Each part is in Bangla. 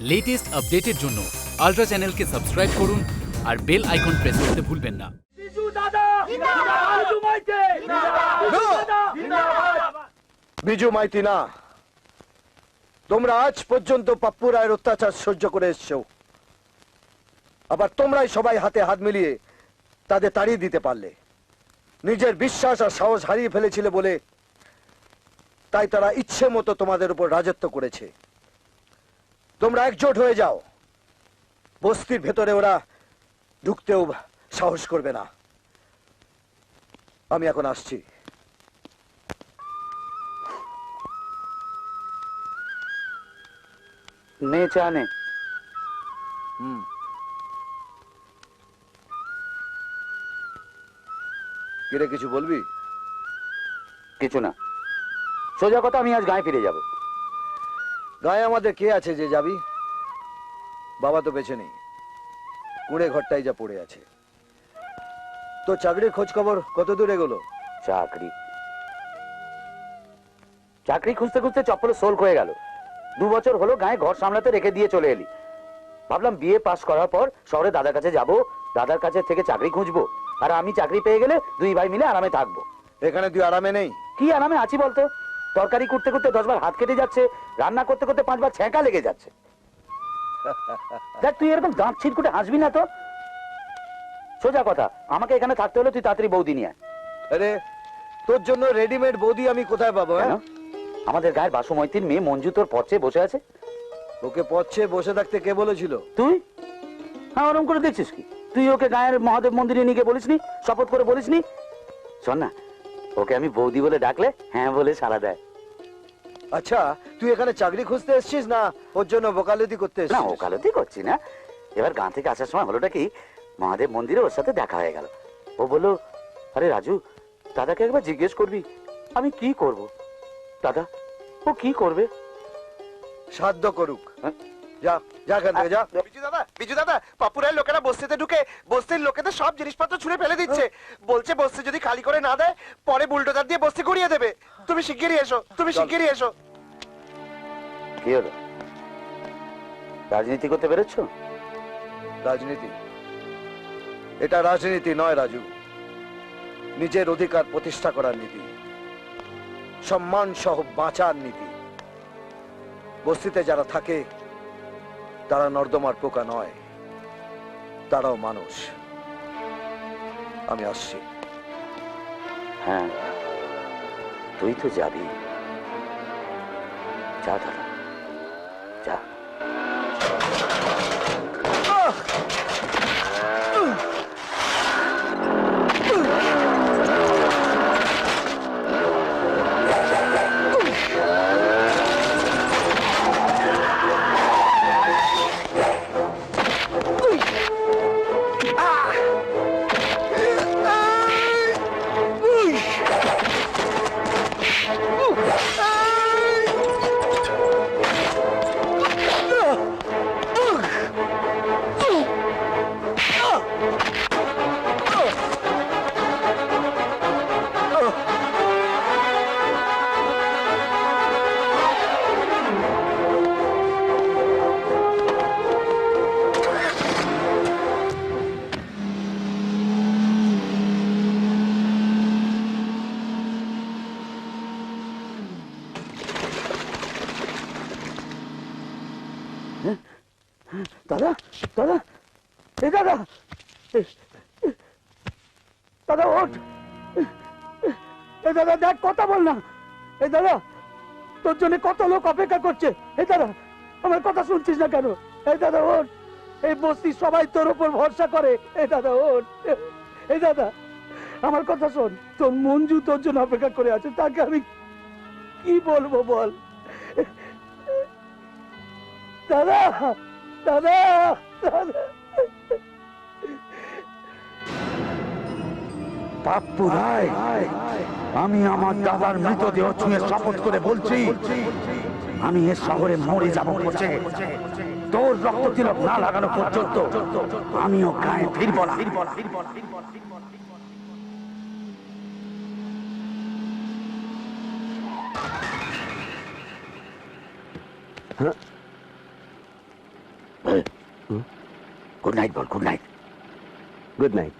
লেটেস্ট আপডেটের জন্য আলট্রা চ্যানেলকে সাবস্ক্রাইব করুন আর বেল আইকন প্রেস করতে ভুলবেন না। বিজু দাদা! বিজু মাইতে! বিজু দাদা! বিজু মাইতি না। তোমরা আজ পর্যন্ত পাপ্পু রায়ের অত্যাচার সহ্য করে এসছো। আবার তোমরাই সবাই হাতে হাত মিলিয়ে তাদের তাড়িয়ে দিতে পারলে। নিজের বিশ্বাস আর সাহস হারিয়ে ফেলেছিলে বলে তাই তারা ইচ্ছে মতো তোমাদের উপর রাজত্ব করেছে। তোমরা একজোট হয়ে যাও। বস্তির ভেতরে ওরা ঢুকতেও সাহস করবে না। আমি এখন আসছি। নে চা নে। হুম। কিরে কিছু বলবি? কিছু না। সোজা কথা আমি আজ গায়ে ফিরে যাব। গায়ে আমাদের কে আছে যে যাবি? বাবা তো বেঁচে নেই। কুড়ে ঘরটাই যা পড়ে আছে। তো চাকরির খোঁজ খবর কত দূর এগোলো? চাকরি। চাকরি খুঁজতে খুঁজতে চপ্পলে সোল হয়ে গেল। দু বছর হলো গায়ে ঘর সামলাতে রেখে দিয়ে চলে এলি। ভাবলাম বিয়ে পাশ করার পর শহরে দাদার কাছে যাব দাদার কাছে থেকে চাকরি খুঁজবো। আর আমি চাকরি পেয়ে গেলে দুই ভাই মিলে আরামে থাকব। এখানে তুই আরামে নেই? কি আরামে আছি বলতো? তরকারি করতে করতে দশবার হাত কেটে যাচ্ছে রান্না করতে করতে পাঁচবার ছ্যাঁকা লেগে যাচ্ছে। দেখ তুই এরকম দাঁত ছিটকুটে হাসবি না তো। সোজা কথা আমাকে এখানে থাকতে হলে তুই তাড়াতাড়ি বৌদি নিয়ে আরে তোর জন্য রেডিমেড বৌদি আমি কোথায় পাবো হ্যাঁ? আমাদের গায়ের বাসুমৈতির মেয়ে মঞ্জু তোর পথে বসে আছে? ওকে পচ্ছে বসে থাকতে কে বলেছিল? তুই? হ্যাঁ ওরম করে দেখছিস কি? তুই ওকে গায়ের মহাদেব মন্দিরে নিয়ে গিয়ে বলিসনি? শপথ করে বলিসনি? শোন না ওকে আমি বৌদি বলে ডাকলে হ্যাঁ বলে সারা দেয়। আচ্ছা তুই এখানে চাকরি খুঁজতে এসেছিস না? ওর জন্য বকালতি করতে না ওকালতি করছি না। এবার গান থেকে আসার সময় হলোটা কি? মহাদেব মন্দিরে ওর সাথে দেখা হয়ে গেল। ও বলল আরে রাজু দাদাকে একবার জিজ্ঞেস করবি আমি কি করব? দাদা ও কি করবে? সাধ্য করুক। হ্যাঁ? যা যা এখান থেকে যা। বিজু দাদা বিজু দাদা পাপুরের লোকেরা বস্তিতে ঢুকে বস্তির লোকেদের সব জিনিসপত্র ছুঁড়ে ফেলে দিচ্ছে। বলছে বস্তি যদি খালি করে না দেয় পরে বুলডোজার দিয়ে বস্তি ঘুরিয়ে দেবে। তুমি শিগগিরই এসো তুমি শিগগিরই এসো। কি হলো? রাজনীতি করতে বেরোচ্ছ? রাজনীতি। এটা রাজনীতি নয় রাজু। নিজের অধিকার প্রতিষ্ঠা করার নীতি। সম্মান সহ বাঁচার নীতি। বস্তিতে যারা থাকে তারা নর্দমার পোকা নয়, তারাও মানুষ। আমি আসছি। হ্যাঁ তুই তো যাবি। যা দাদা যা। দাদা দাদা, এ দাদা দাদা, ওঠ। এ দাদা, দেখ, কথা বল না। এ দাদা, তোর জন্য কত লোক অপেক্ষা করছে। এ দাদা, আমার কথা শুনছিস না কেন? এ দাদা, ওঠ। এই বস্তি সবাই তোর উপর ভরসা করে। এ দাদা, ওঠ। এ দাদা, আমার কথা শোন। তোর মঞ্জু তোর জন্য অপেক্ষা করে আছে। তাকে আমি কি বলব বল? দাদা! দাদা দাদা। পাপ্পু রায় আমি আমার দাদার মৃতদেহ ছুঁয়ে শপথ করে বলছি আমি এ শহরে মরে যাব পচে তোর রক্ত তিলক না লাগানো পর্যন্ত আমিও গায়ে ফিরব না। গুড নাইট বল good night good night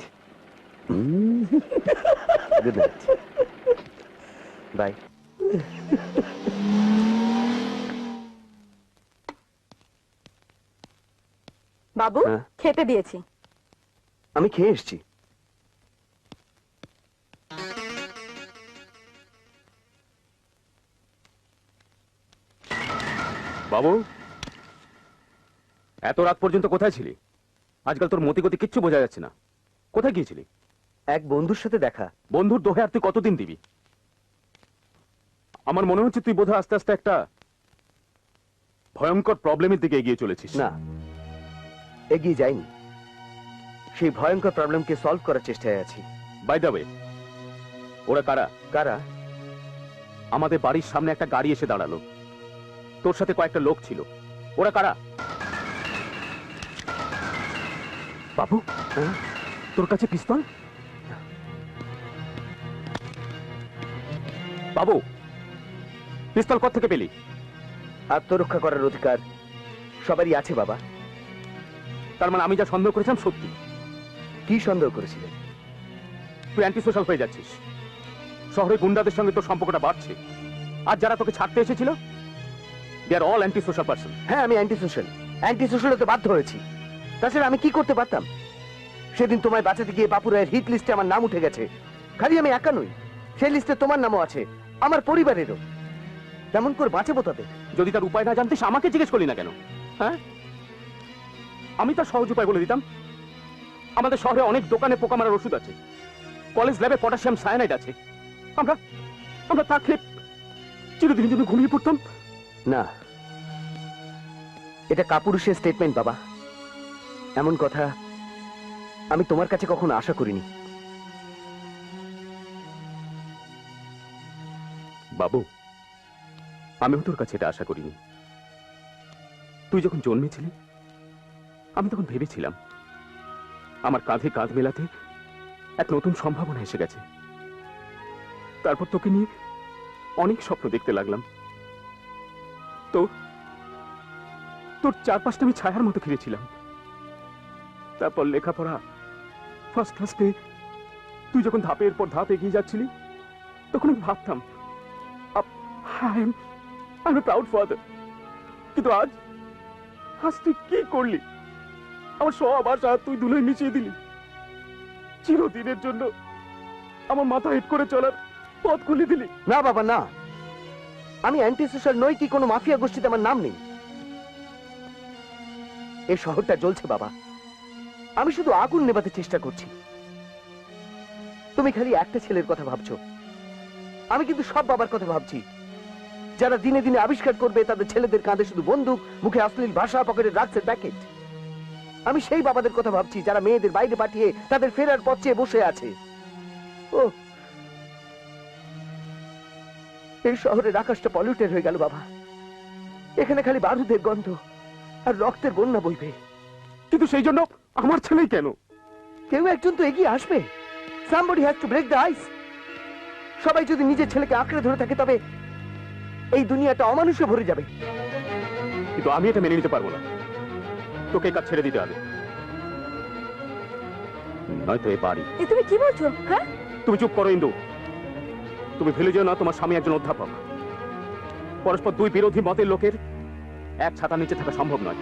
good night bye বাবু হ্যাঁ? খেতে দিয়েছি। আমি খেয়ে এসেছি। বাবু এত রাত পর্যন্ত কোথায় ছিলি? আজকাল তোর মতি গতি কিচ্ছু বোঝা যাচ্ছে না। কোথায় গিয়েছিলি? এক বন্ধুর সাথে দেখা। বন্ধুর দোহে আর তুই কতদিন দিবি? আমার মনে হচ্ছে তুই বোধহয় আস্তে আস্তে একটা ভয়ঙ্কর প্রবলেমের দিকে এগিয়ে চলেছিস। না এগিয়ে যাইনি। সেই ভয়ঙ্কর প্রবলেমকে সলভ করার চেষ্টায় আছি। বাই দ্য ওয়ে ওরা কারা? কারা? আমাদের বাড়ির সামনে একটা গাড়ি এসে দাঁড়াল। তোর সাথে কয়েকটা লোক ছিল। ওরা কারা? বাবু? তোর কাছে পিস্তল? বাবু পিস্তল কত থেকে পেলি? আত্মরক্ষা করার অধিকার সবারই আছে বাবা। তার মানে আমি যা সন্দেহ করেছিলাম সত্যি। কি সন্দেহ করেছিলেন? তুই অ্যান্টি সোশ্যাল হয়ে যাচ্ছিস। শহরে গুন্ডাদের সঙ্গে তোর সম্পর্কটা বাড়ছে। আর যারা তোকে ছাড়তে এসেছিল they are all antisocial person হ্যাঁ আমি অ্যান্টি সোশ্যাল অ্যান্টি সোশ্যাল হতে বাধ্য হয়েছি। তাছাড়া আমি কি করতে পারতাম? সেদিন তোমায় বাঁচাতে গিয়ে বাপু রায়ের হিট লিস্টে আমার নাম উঠে গেছে। খালি আমি একা নই, সেই লিস্টে তোমার নামও আছে, আমার পরিবারেরও। তেমন করে বাঁচাবো তাদের? যদি তার উপায় না জানতিস আমাকে জিজ্ঞেস করলি না কেন? হ্যাঁ? আমি তার সহজ উপায় বলে দিতাম। আমাদের শহরে অনেক দোকানে পোকা মারার ওষুধ আছে। কলেজ ল্যাবে পটাশিয়াম সায়ানাইড আছে। আমরা আমরা তা খেয়ে চিরদিনের জন্য ঘুমিয়ে পড়তাম। না। এটা কাপুরুষের স্টেটমেন্ট বাবা। এমন কথা আমি তোমার কাছে কখনো আশা করিনি। বাবু আমিও তোর কাছে এটা আশা করিনি। তুই যখন জন্মেছিলি, আমি তখন ভেবেছিলাম, আমার কাঁধে কাঁধ মেলাতে এক নতুন সম্ভাবনা এসে গেছে। তারপর তোকে নিয়ে অনেক স্বপ্ন দেখতে লাগলাম। তো তোর চারপাশটা আমি ছায়ার মতো ঘিরেছিলাম। তারপর লেখাপড়া। ফার্স্ট পেয়ে তুই যখন ধাপের পর ধাপ এগিয়ে যাচ্ছিলি, তখন আমি ভাবতাম প্রাউড ফাদার কিন্তু আজ আজ তুই কি করলি? আমার সব আশা তুই ধুলোয় মিশিয়ে দিলি। চিরদিনের জন্য আমার মাথা হেট করে চলার পথ খুলে দিলি। না, বাবা, না। আমি অ্যান্টি সোশ্যাল নই কি কোনো মাফিয়া গোষ্ঠীতে আমার নাম নেই। এই শহরটা জ্বলছে, বাবা। আমি শুধু আগুন নেভাতে চেষ্টা করছি। তুমি খালি একটা ছেলের কথা ভাবছ। আমি কিন্তু সব বাবার কথা ভাবছি। যারা দিনে দিনে আবিষ্কার করবে, তাদের ছেলেদের কাঁধে শুধু বন্দুক, মুখে অশ্লীল ভাষা, পকেটে ড্রাগসের প্যাকেট আমি সেই বাবাদের কথা ভাবছি, যারা মেয়েদের বাইরে পাঠিয়ে তাদের ফেরার পথ চেয়ে বসে আছে। ও এই শহরের আকাশটা পলিউটেড হয়ে গেল, বাবা। এখানে খালি বারুদের গন্ধ আর রক্তের বন্যা বইবে। কিন্তু সেই জন্য আমার ছেলেই কেন? কেউ একজন তো এগিয়ে আসবে। Somebody has to break the ice সবাই যদি নিজের ছেলেকে আঁকড়ে ধরে থাকে তবে এই দুনিয়াটা অমানুষে ভরে যাবে। কিন্তু আমি এটা মেনে নিতে পারব না। তোকে কাজ ছেড়ে দিতে হবে। নয়তো এ বাড়ি। এ তুমি কি বলছো? হ্যাঁ? তুমি চুপ করো ইন্দু। তুমি ভুলে যেও না তোমার স্বামী একজন অধ্যাপক। পরস্পর দুই বিরোধী মতের লোকের এক ছাতার নিচে থাকা সম্ভব নয়।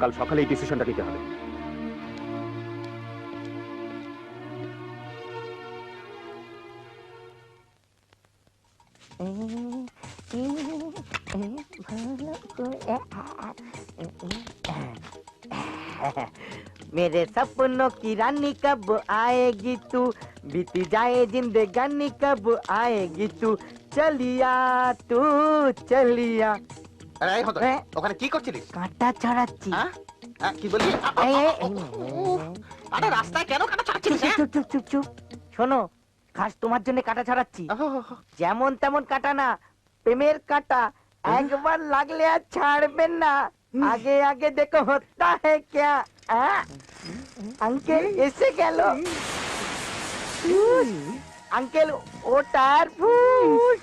কাল সকালে এই ডিসিশনটা নিতে হবে मेरे सपनों की रानी कब आएगी तू बीती जाए जिंदगानी कब आएगी तू चलिया तू चलिया আরে ওখানে কি কাঁটা ছড়াচ্ছি। কি বলি রাস্তায় কেন শোনো ঘাস তোমার জন্য কাটা ছাড়াচ্ছি। যেমন তেমন কাটা না প্রেমের কাঁটা। একবার লাগলে আর ছাড়বেন না। আগে আগে দেখো হত্যা হ্যাঁ আঙ্কেল এসে গেল। আঙ্কেল ও টায়ার ফুট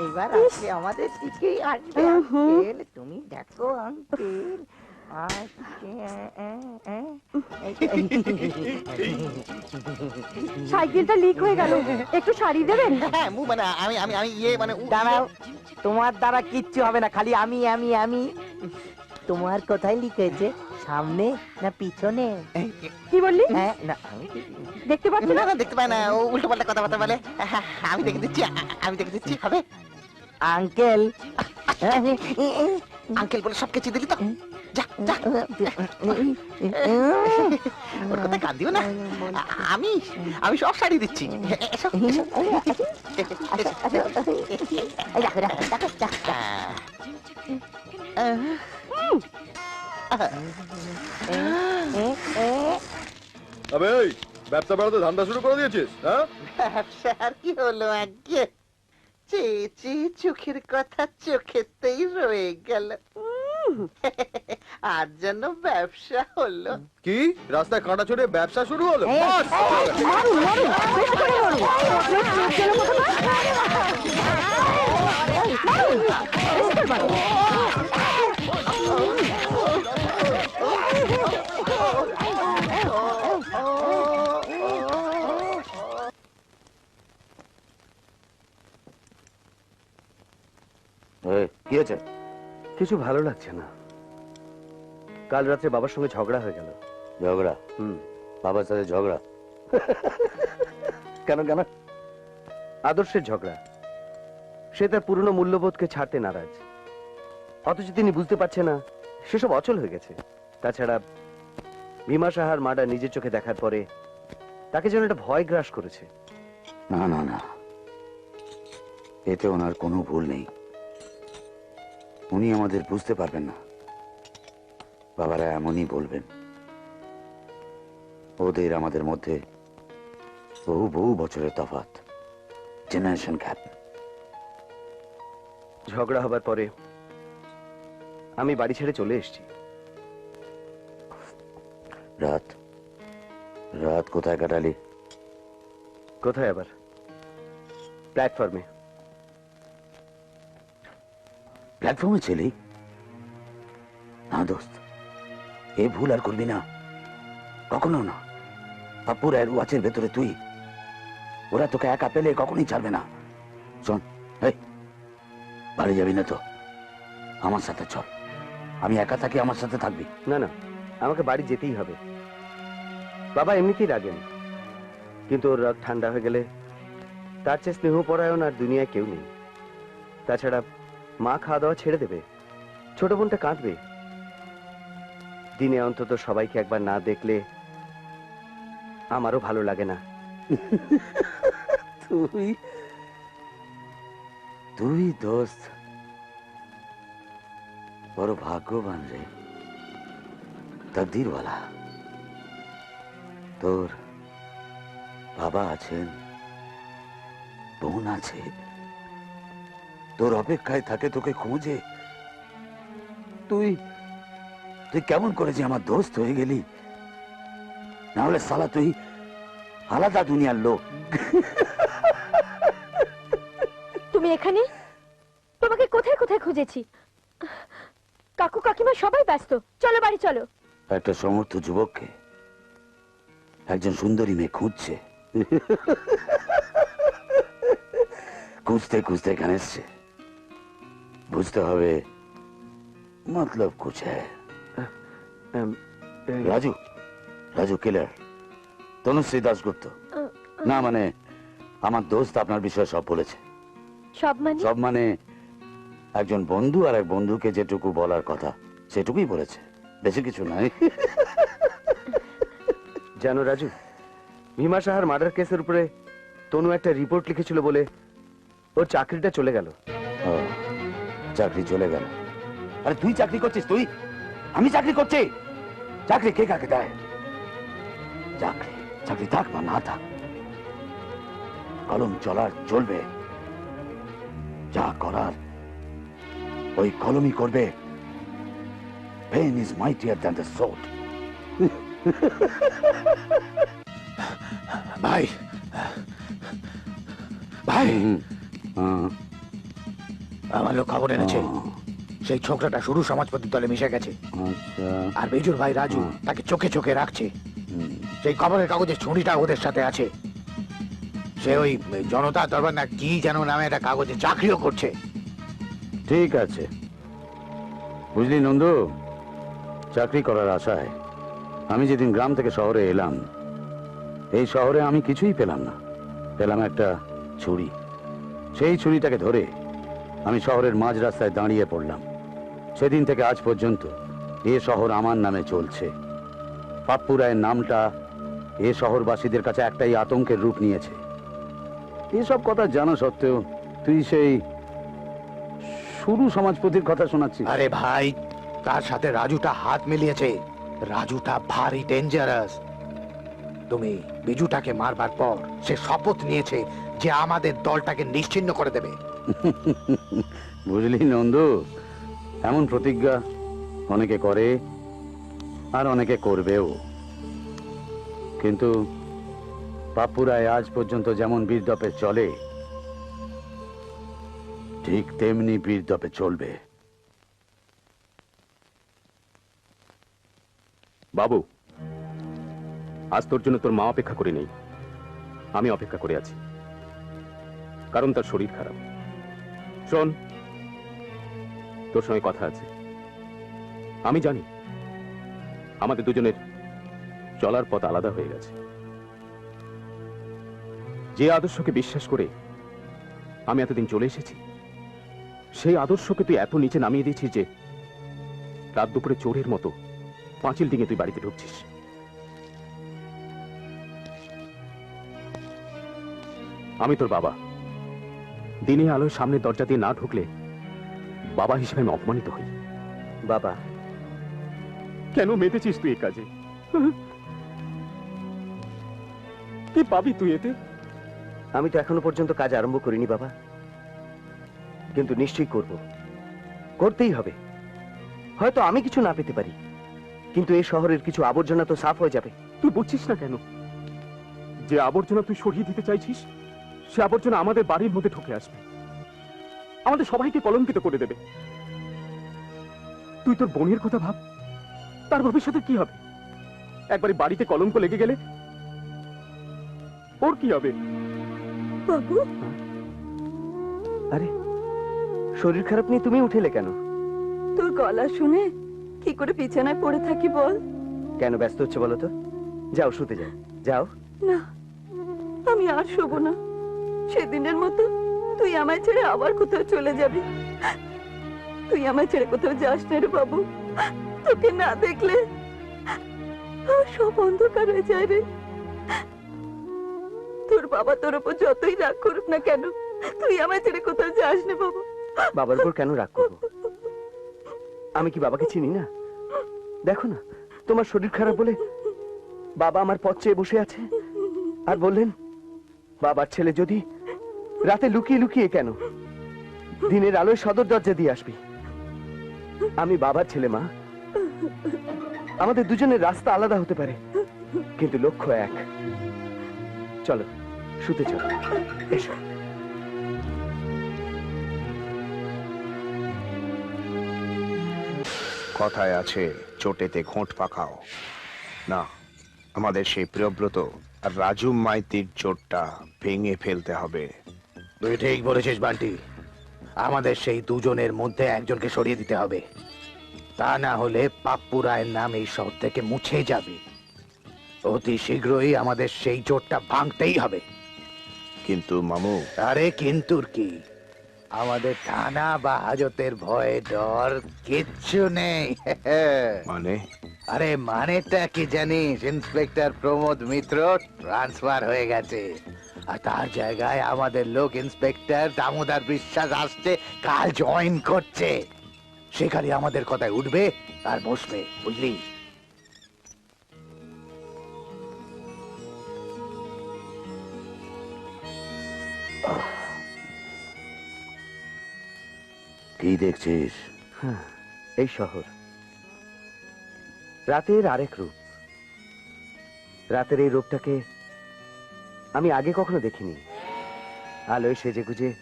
এইবার আসলে আমাদের দিকেই আসবে আঙ্কেল। তুমি দেখো আঙ্কেল। সাইকেলটা লিক হয়ে গেল। একটু সারিয়ে দেবেন হ্যাঁ মু মানে আমি আমি আমি ইয়ে মানে দাঁড়াও তোমার দ্বারা কিচ্ছু হবে না খালি আমি আমি আমি। তোমার কোথায় লিখেছে সামনে না পিছনে? কি বললি? হ্যাঁ না। আমি দেখতে পাচ্ছি না? দেখতে পাই না। ও উল্টো পাল্টা কথাবার্তা বলে। হ্যাঁ, আমি দেখে দিচ্ছি আমি দেখে দিচ্ছি হবে? আঙ্কেল। আঙ্কেল বলে সব কেচে দিলি তো? যা যা। ওর কথা কান দিও না। আমি আমি সব শাড়ি দিচ্ছি। এসো, এসো। আবে এই ব্যবসা বাড়াতে ধান্দা শুরু করে দিয়েছিস হ্যাঁ ব্যবসা আর কি হলো আগে চেয়ে চেয়ে চোখের কথা চোখেতেই রয়ে গেল আর যেন ব্যবসা হলো কি রাস্তায় কাঁটা ছড়িয়ে ব্যবসা শুরু হলো! মারুন কি হয়েছে? কিছু ভালো লাগছে না। কাল রাতে বাবার সঙ্গে ঝগড়া হয়ে গেল। ঝগড়া? হুম। বাবার সাথে ঝগড়া? কেন কেন? আদর্শের ঝগড়া। সে তার পুরনো মূল্যবোধকে ছাড়তে নারাজ। অথচ তিনি বুঝতে পারছে না সেসব অচল হয়ে গেছে। তাছাড়া ভীমা সাহার মাডা নিজের চোখে দেখার পরে তাকে যেন একটা ভয় গ্রাস করেছে। না না না। এতে ওনার কোনো ভুল নেই। উনি আমাদের বুঝতে পারবেন না। বাবারা এমনই বলবেন। ওদের আমাদের মধ্যে বহু বহু বছরের তফাৎ জেনারেশন গ্যাপ ঝগড়া হবার পরে আমি বাড়ি ছেড়ে চলে এসেছি। রাত রাত কোথায় কাটালি? কোথায় আবার? প্ল্যাটফর্মে প্ল্যাটফর্মে ছিলি? না দোস্ত, এ ভুল আর করবি না। কখনো না। পাপ্পুর আর ওয়াচের ভেতরে তুই। ওরা তোকে একা পেলে কখনোই ছাড়বে না। শোন, এই, বাড়ি যাবি না তো? আমার সাথে চল। আমি একা থাকি, আমার সাথে থাকবি। না না, আমাকে বাড়ি যেতেই হবে। বাবা এমনিতেই রাগেন। কিন্তু ওর রাগ ঠান্ডা হয়ে গেলে তার চেয়ে স্নেহপরায়ণ আর দুনিয়ায় কেউ নেই। তাছাড়া মা খাওয়া দাওয়া ছেড়ে দেবে। ছোট বোনটা কাঁদবে। দিনে অন্তত সবাইকে একবার না দেখলে আমারও ভালো লাগে না। তুই? তুই দোস্ত। বড় ভাগ্যবান রে। তকদিরওয়ালা। তোর বাবা আছেন, বোন আছে। তোর অপেক্ষায় থাকে তোকে খোঁজে। তুই তুই কেমন করে যে আমার দোস্ত হয়ে গেলি। না হলে সালা তুই আলাদা দুনিয়ার লোক। তুমি এখানে? তোমাকে কোথায় কোথায় খুঁজেছি? কাকু কাকিমা সবাই ব্যস্ত। চলো বাড়ি চলো। একটা সমর্থ যুবককে একজন সুন্দরী মেয়ে খুঁজছে। খুঁজতে খুঁজতে এখানে এসছে। বুঝতে হবে। মতলব কুছ রাজু রাজু কিলার তনুশ্রী দাসগুপ্ত না মানে আমার দোস্ত আপনার বিষয়ে সব বলেছে। সব মানে? সব মানে একজন বন্ধু আর এক বন্ধুকে যেটুকু বলার কথা সেটুকুই বলেছে। বেশি কিছু নাই। জানো রাজু ভীমা সাহার মার্ডার কেসের উপরে তনু একটা রিপোর্ট লিখেছিল বলে ওর চাকরিটা চলে গেল। চাকরি চলে গেল। আরে তুই চাকরি করছিস তুই? আমি চাকরি করছি। চাকরি কে কাকে দেয়? চাকরি চাকরি থাক বা না থাক কলম চলার চলবে। যা করার ওই কলমই করবে। Pen is mightier than the sword ভাই ভাই। আমার লোক খবর এনেছে। সেই ছোকরাটা শুরু সমাজপতি দলে মিশে গেছে। আচ্ছা। আর বেজুর ভাই রাজু তাকে চোখে চোখে রাখছে। সেই খবরের কাগজের ছুরিটা ওদের সাথে আছে। সে ওই জনতা দরবার না কি যেন নামে একটা কাগজে চাকরিও করছে। ঠিক আছে। বুঝলি নন্দু? চাকরি করার আশায় আমি যেদিন গ্রাম থেকে শহরে এলাম এই শহরে আমি কিছুই পেলাম না। পেলাম একটা ছুরি। সেই ছুরিটাকে ধরে আমি শহরের মাঝ রাস্তায় দাঁড়িয়ে পড়লাম। সেদিন থেকে আজ পর্যন্ত এ শহর আমার নামে চলছে। পাপ্পু নামটা এ শহরবাসীদের কাছে একটাই আতঙ্কের রূপ নিয়েছে। এসব কথা জানা সত্ত্বেও তুই সেই শুরু সমাজপতির কথা শোনাচ্ছি আরে ভাই, তার সাথে রাজুটা হাত মিলিয়েছে। রাজুটা ভারী ডেঞ্জারাস তুমি বিজুটাকে মারবার পর সে শপথ নিয়েছে যে আমাদের দলটাকে নিশ্চিন্ন করে দেবে। বুঝলি নন্দু, এমন প্রতিজ্ঞা অনেকে করে আর অনেকে করবেও। কিন্তু পাপুরায় আজ পর্যন্ত যেমন বীরদপে চলে, ঠিক তেমনি বীরদপে চলবে। বাবু, আজ তোর জন্য তোর মা অপেক্ষা করে নেই। আমি অপেক্ষা করে আছি। কারণ তার শরীর খারাপ। শোন, তোর সঙ্গে কথা আছে। আমি জানি আমাদের দুজনের চলার পথ আলাদা হয়ে গেছে। যে আদর্শকে বিশ্বাস করে আমি এতদিন চলে এসেছি, সেই আদর্শকে তুই এত নিচে নামিয়ে দিয়েছিস যে রাত দুপুরে চোরের মতো পাঁচিল ডিঙে তুই বাড়িতে ঢুকছিস। আমি তোর বাবা। দিনে আলোয় সামনে দরজা দিয়ে না ঢুকলে বাবা হিসেবে আমি অপমানিত হই। বাবা। কেন মেতেছিস তুই এ কাজে? কি পাবি তুই এতে? আমি তো এখনও পর্যন্ত কাজ আরম্ভ করিনি বাবা। কিন্তু নিশ্চয়ই করব। করতেই হবে। হয়তো আমি কিছু না পেতে পারি। কিন্তু এই শহরের কিছু আবর্জনা তো সাফ হয়ে যাবে। তুই বুঝছিস না কেন? যে আবর্জনা তুই সরিয়ে দিতে চাইছিস সে আবর্জনা আমাদের বাড়ির মধ্যে ঢুকে আসবে। আমাদের সবাইকে কলঙ্কিত করে দেবে। তুই তোর বোনের কথা ভাব। তার ভবিষ্যতে কি হবে? একবারে বাড়িতে কলঙ্ক লেগে গেলে ওর কি হবে? বাবু? আরে শরীর খারাপ নিয়ে তুমি উঠেলে কেন? তোর গলা শুনে কি করে বিছানায় পড়ে থাকি বল। কেন ব্যস্ত হচ্ছে বলো তো? যাও শুতে যাও। যাও। না আমি আর শোবো না। সেদিনের মতো তুই আমায় ছেড়ে আবার কোথাও চলে যাবি? তুই আমায় ছেড়ে কোথাও যাস না রে বাবু। তোকে না দেখলে সব অন্ধকার হয়ে যায় রে। তোর বাবা তোর উপর যতই রাগ করুক না কেন, তুই আমায় ছেড়ে কোথাও যাস না বাবু। বাবার উপর কেন রাগ করব? আমি কি বাবাকে চিনি না? দেখো না, তোমার শরীর খারাপ বলে বাবা আমার পথ চেয়ে বসে আছে। আর বললেন, বাবার ছেলে যদি রাতে লুকিয়ে লুকিয়ে কেন? দিনের আলোয় সদর দরজা দিয়ে আসবি। আমি বাবার ছেলে, মা। আমাদের দুজনের রাস্তা আলাদা হতে পারে, কিন্তু লক্ষ্য এক। চলো, শুতে চলো। এসো। কথায় আছে, চোটেতে ঘোঁট পাকাও। না, আমাদের সেই প্রিয়ব্রত আর রাজু মাইতির চোটটা ভেঙে ফেলতে হবে। তুই ঠিক বলেছিস বান্টি। আমাদের সেই দুজনের মধ্যে একজনকে সরিয়ে দিতে হবে। তা না হলে পাপ্পু রায়ের নাম এই শহর থেকে মুছে যাবে। অতি শীঘ্রই আমাদের সেই জোটটা ভাঙতেই হবে। কিন্তু মামু। আরে কিন্তুর কি? আমাদের থানা বা হাজতের ভয়ে ডর কিচ্ছু নেই। মানে? আরে মানেটা কি জানিস ইন্সপেক্টর প্রমোদ মিত্র? ট্রান্সফার হয়ে গেছে। আর তার জায়গায় আমাদের লোক ইন্সপেক্টর দামোদর বিশ্বাস আসছে কাল জয়েন করছে। সে খালি আমাদের কথায় উঠবে আর বসবে বুঝলি? কি দেখছিস? হ্যাঁ, এই শহর। রাতের আরেক রূপ। রাতের এই রূপটাকে আমি আগে কখনো দেখিনি। আলোয় সেজে গুজে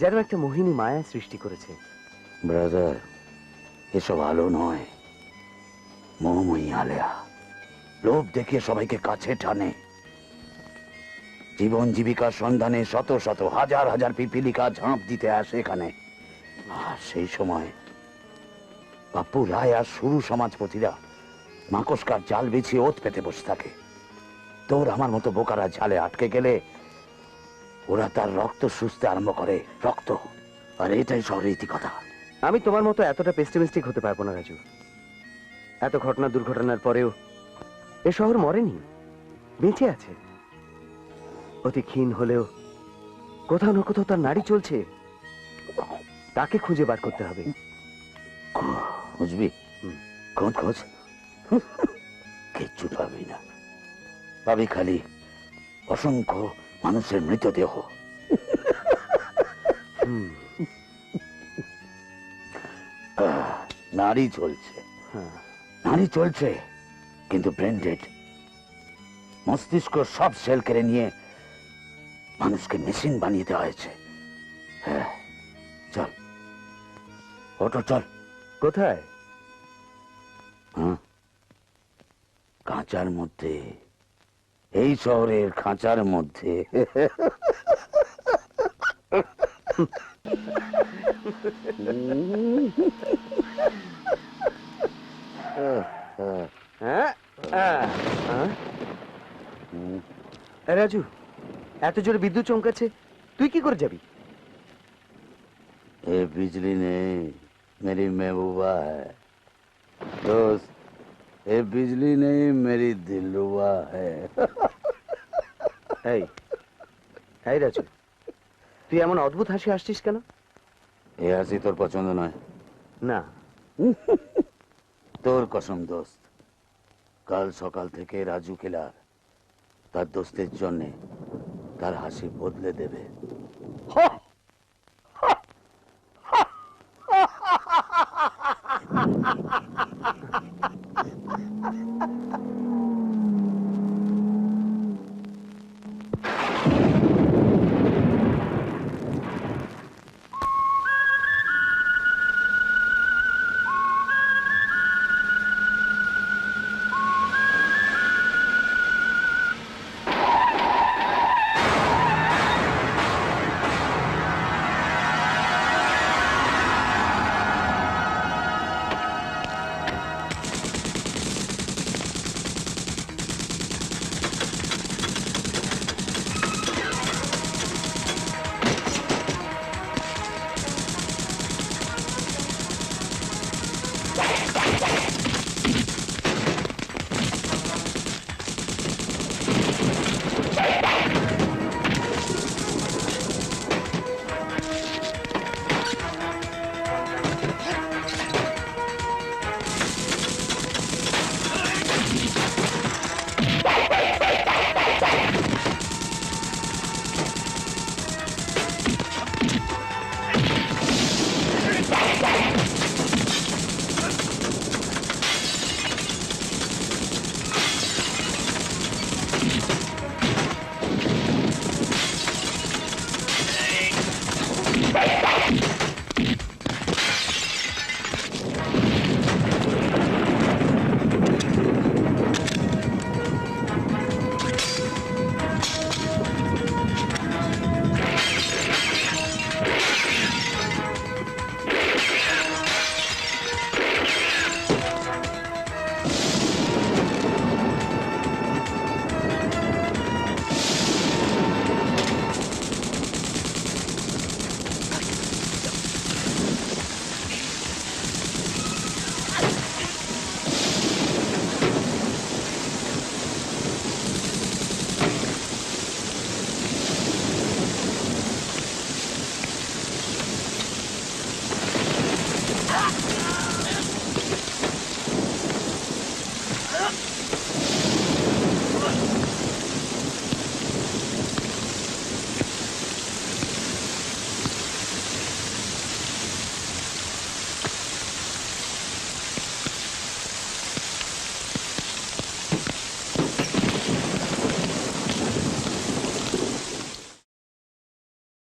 যেন একটা মোহিনী মায়া সৃষ্টি করেছে। ব্রাদার, এসব আলো নয়। মোহময়ী আলেয়া, লোভ দেখিয়ে সবাইকে কাছে টানে। জীবন জীবিকার সন্ধানে শত শত, হাজার হাজার পিপিলিকা ঝাঁপ দিতে আসে এখানে। আর সেই সময় পাপ্পু রায় আর শুরু সমাজপতিরা মাকসকার জাল বিছিয়ে ওত পেতে বসে থাকে। তোর আমার মতো বোকারা জালে আটকে গেলে ওরা তার রক্ত সুস্থে আরম্ভ করে রক্ত। আর এটাই শহরের ইতিকথা আমি তোমার মতো এতটা পেস্টিমিস্টিক হতে পারব না রাজু। এত ঘটনা দুর্ঘটনার পরেও এ শহর মরেনি বেঁচে আছে। অতি ক্ষীণ হলেও কোথাও না কোথাও তার নাড়ি চলছে। তাকে খুঁজে বার করতে হবে। বুঝবি খোঁজ খোঁজ। কিচ্ছু পাবি না। পাবি খালি। অসংখ্য মানুষের মৃতদেহ। নারী চলছে। হ্যাঁ। নারী চলছে কিন্তু ব্রেন ডেড মস্তিষ্ক সব সেল কেড়ে নিয়ে মানুষকে মেশিন বানিয়ে দেওয়া হয়েছে। হ্যাঁ চল। অটো চল। কোথায়? হ্যাঁ? কাঁচার মধ্যে। এই শহরের খাঁচার মধ্যে। হ্যাঁ, হ্যাঁ। রাজু এত জোরে বিদ্যুৎ চমকাচ্ছে তুই কি করে যাবি? এ বিজলি নেই মেরি মেহবুবা হ্যাঁ দোস্ত এ বিজলি নেই মেরি দিলুয়া হ্যাঁ এই রাজু তুই এমন অদ্ভুত হাসি আসছিস কেন? এ হাসি তোর পছন্দ নয়। না। তোর কসম দোস্ত কাল সকাল থেকে রাজু কেলার তার দোস্তের জন্যে তার হাসি বদলে দেবে।